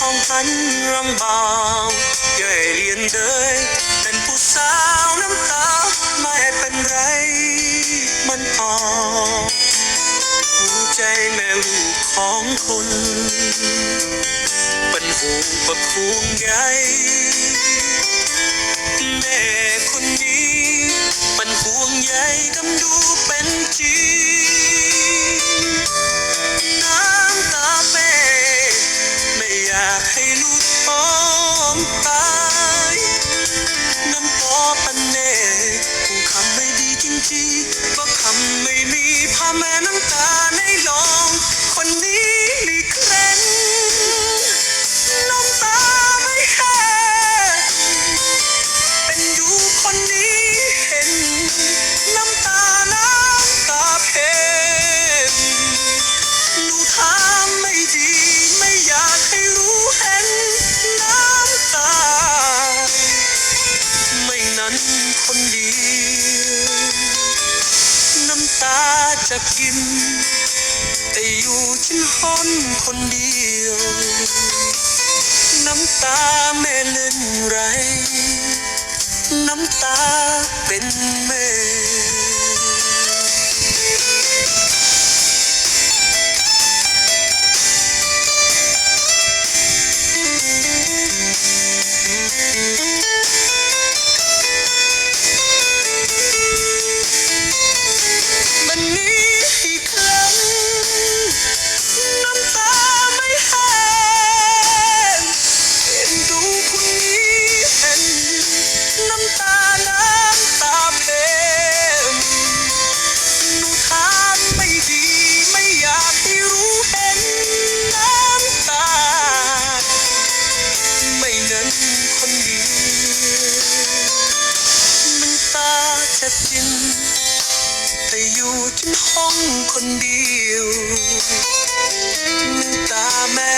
ห้องหันรำเบาย่อยเรียนเดยเป็นผู้สาวน้ำตาไม่เป็นไร มันออกหัวใจแม่ลูกของคนเป็นห่วงประคุงใยแม่คนนี้เป็นห่วงใยกำดู จะกิน แต่อยู่ฉันห้อนคนเดียว น้ำตาแม่เล่นไร น้ำตาเป็น อยู่ที่ห้องคนเดียวนตาแม่